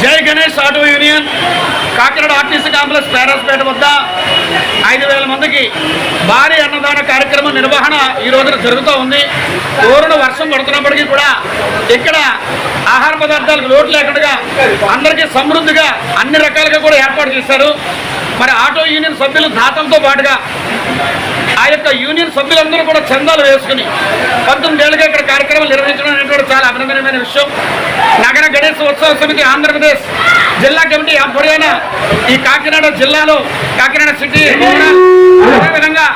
Jai Ganesh auto union Kakinada RTC complex Peraspeta వద్ద ఐదు వేల మందికి భారీ అన్నదాన కార్యక్రమం నిర్వహణ ఈ రోజున జరుగుతూ ఉంది. కోరున వర్షం పడుతున్నప్పటికీ కూడా ఇక్కడ ఆహార పదార్థాలకు లోటు లేకుండా అందరికీ సమృద్ధిగా అన్ని రకాలుగా కూడా ఏర్పాటు చేశారు. మరి ఆటో యూనియన్ సభ్యులు దాతంతో పాటుగా ఆ యొక్క యూనియన్ సభ్యులందరూ కూడా చందాలు వేసుకుని పంతొమ్మిది ఏళ్ళుగా ఇక్కడ కార్యక్రమం నిర్వహించడం కూడా చాలా అభినందనమైన విషయం. నగర గణేశోత్సవ సమితి ఆంధ్రప్రదేశ్ జిల్లా కమిటీ ఆధ్వర్యాన ఈ కాకినాడ జిల్లాలో కాకినాడ సిటీ అదేవిధంగా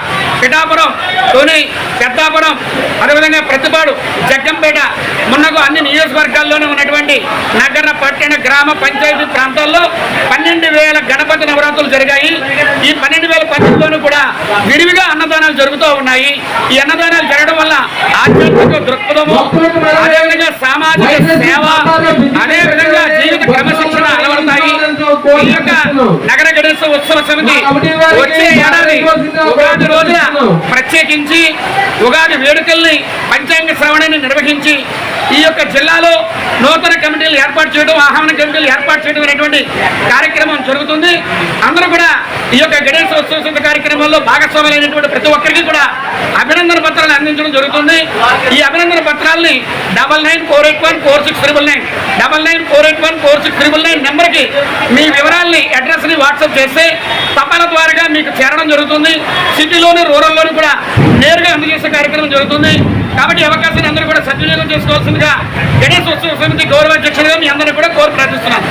పిఠాపురం తోని పెద్దాపురం అదేవిధంగా ప్రతిపాడు జగ్గంపేట మున్నకు అన్ని నియోజకవర్గాల్లోనే ఉన్నటువంటి నగర పట్టణ గ్రామ పంచాయతీ ప్రాంతాల్లో పన్నెండు వేల గణపతి నవరాత్రులు జరిగాయి. ఈ పన్నెండు వేల పంతొమ్మిదిలోనూ కూడా విరివిగా అన్నదానాలు జరుగుతూ ఉన్నాయి. ఈ అన్నదానాలు జరగడం వల్ల ఆధ్యాత్మిక దృక్పథము అదే విధంగా జీవిత క్రమశిక్షణ అలవడతాయి. ఈ యొక్క నగర గణేశ ఉత్సవ సమితి వచ్చే ఏడాది ఉగాది రోజున ప్రత్యేకించి ఉగాది వేడుకల్ని పంచాంగ శ్రవణాన్ని నిర్వహించి ఈ యొక్క జిల్లాలో నూతన కమిటీలు ఏర్పాటు చేయడం ఆహ్వాన కమిటీలు ఏర్పాటు చేయడం అనేటువంటి కార్యక్రమం జరుగుతుంది. అందరూ కూడా ఈ యొక్క గణేశ ఉత్సవ కార్యక్రమంలో భాగస్వాములైనటువంటి ప్రతి ఒక్కరికి కూడా అభినందన పత్రాలు అందించడం జరుగుతుంది. ఈ అభినందన పత్రాల్ని double nine four eight one four six triple nine double nine four eight one four six triple nine నెంబర్కి మీ వివరాల్ని అడ్రస్ని వాట్సాప్ చేస్తే తపాల ద్వారాగా మీకు చేరడం జరుగుతుంది. సిటీలోని రూరల్లోని కూడా నేరుగా అందజేసే కార్యక్రమం జరుగుతుంది. కాబట్టి అవకాశాన్ని అందరూ కూడా సద్వినియోగం చేసుకోవాల్సిందిగా గణేష్ ఉత్సవ సమితి గౌరవ అధ్యక్షులుగా మీ అందరినీ కూడా కోరు ప్రార్థిస్తున్నాను.